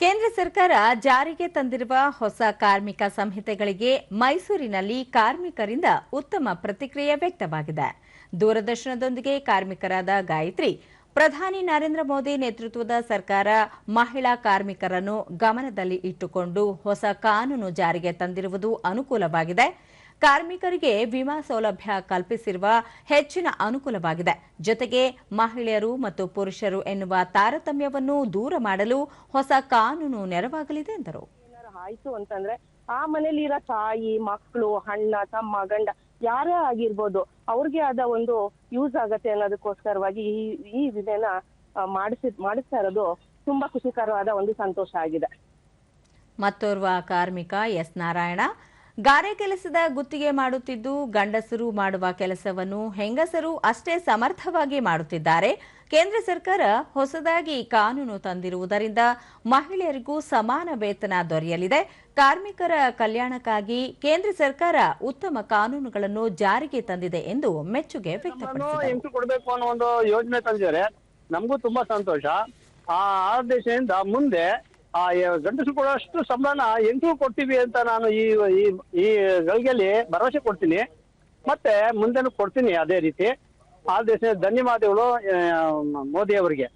ಕೇಂದ್ರ ಸರ್ಕಾರ ಜಾರಿಗೆ ತಂದಿರುವ ಹೊಸ ಕಾರ್ಮಿಕ ಸಂಹಿತೆಗಳಿಗೆ ಮೈಸೂರಿನಲ್ಲಿ ಕಾರ್ಮಿಕರಿಂದ ಉತ್ತಮ ಪ್ರತಿಕ್ರಿಯೆ ವ್ಯಕ್ತವಾಗಿದೆ. ದೂರದರ್ಶನದೊಂದಿಗೆ ಕಾರ್ಮಿಕರಾದ ಗಾಯತ್ರಿ, ಪ್ರಧಾನಿ ನರೇಂದ್ರ ಮೋದಿ ನೇತೃತ್ವದ ಸರ್ಕಾರ ಮಹಿಳಾ ಕಾರ್ಮಿಕರನ್ನು ಗಮನದಲ್ಲಿ ಇಟ್ಟುಕೊಂಡು ಹೊಸ ಕಾನೂನು ಜಾರಿಗೆ ತಂದಿರುವುದು ಅನುಕೂಲವಾಗಿದೆ. ಕಾರ್ಮಿಕರಿಗೆ ವಿಮಾ ಸೌಲಭ್ಯ ಕಲ್ಪಿಸಿರುವ ಹೆಚ್ಚಿನ ಅನುಕೂಲವಾಗಿದೆ. ಜೊತೆಗೆ ಮಹಿಳೆಯರು ಮತ್ತು ಪುರುಷರು ಎನ್ನುವ ತಾರತಮ್ಯವನ್ನು ದೂರ ಮಾಡಲು ಹೊಸ ಕಾನೂನು ನೆರವಾಗಲಿದೆ ಎಂದರು. ಆಯ್ತು ಅಂತಂದ್ರೆ ಆ ಮನೇಲಿ ಇರೋ ತಾಯಿ ಮಕ್ಕಳು ಅಣ್ಣ ತಮ್ಮ ಗಂಡ ಯಾರೇ ಆಗಿರ್ಬೋದು ಅವ್ರಿಗೆ ಆದ ಒಂದು ಯೂಸ್ ಆಗತ್ತೆ ಅನ್ನೋದಕ್ಕೋಸ್ಕರವಾಗಿ ಈ ಈ ವಿಮೆನ ಮಾಡಿಸಿ ಮಾಡಿಸ್ತಾ ಇರೋದು ತುಂಬಾ ಖುಷಿಕರವಾದ ಒಂದು ಸಂತೋಷ ಆಗಿದೆ. ಮತ್ತೋರ್ವ ಕಾರ್ಮಿಕ ಎಸ್ ನಾರಾಯಣ ಗಾರೆ ಕೆಲಸದ ಗುತ್ತಿಗೆ ಮಾಡುತ್ತಿದ್ದು ಗಂಡಸರು ಮಾಡುವ ಕೆಲಸವನ್ನು ಹೆಂಗಸರು ಅಷ್ಟೇ ಸಮರ್ಥವಾಗಿ ಮಾಡುತ್ತಿದ್ದಾರೆ. ಕೇಂದ್ರ ಸರ್ಕಾರ ಹೊಸದಾಗಿ ಕಾನೂನು ತಂದಿರುವುದರಿಂದ ಮಹಿಳೆಯರಿಗೂ ಸಮಾನ ವೇತನ ದೊರೆಯಲಿದೆ. ಕಾರ್ಮಿಕರ ಕಲ್ಯಾಣಕ್ಕಾಗಿ ಕೇಂದ್ರ ಸರ್ಕಾರ ಉತ್ತಮ ಕಾನೂನುಗಳನ್ನು ಜಾರಿಗೆ ತಂದಿದೆ ಎಂದು ಮೆಚ್ಚುಗೆ ವ್ಯಕ್ತಪಡಿಸಿದರು. ಒಂದು ಯೋಜನೆ ತಂದಿದ್ದಾರೆ. ನಮಗೂ ತುಂಬಾ ಸಂತೋಷ. ಆ ಆದೇಶದಿಂದ ಮುಂದೆ ಆ ಗಂಡಸು ಗಂಡಸರು ಕೊಡೋಷ್ಟು ಸಂಬಳನ ಎಂಟು ಕೊಡ್ತೀವಿ ಅಂತ ನಾನು ಈ ಈ ಗಳಿಗೆಯಲ್ಲಿ ಭರವಸೆ ಕೊಡ್ತೀನಿ. ಮತ್ತೆ ಮುಂದೆನೂ ಕೊಡ್ತೀನಿ ಅದೇ ರೀತಿ. ಆ ದೇಶ ಧನ್ಯವಾದಗಳು ಮೋದಿ ಅವರಿಗೆ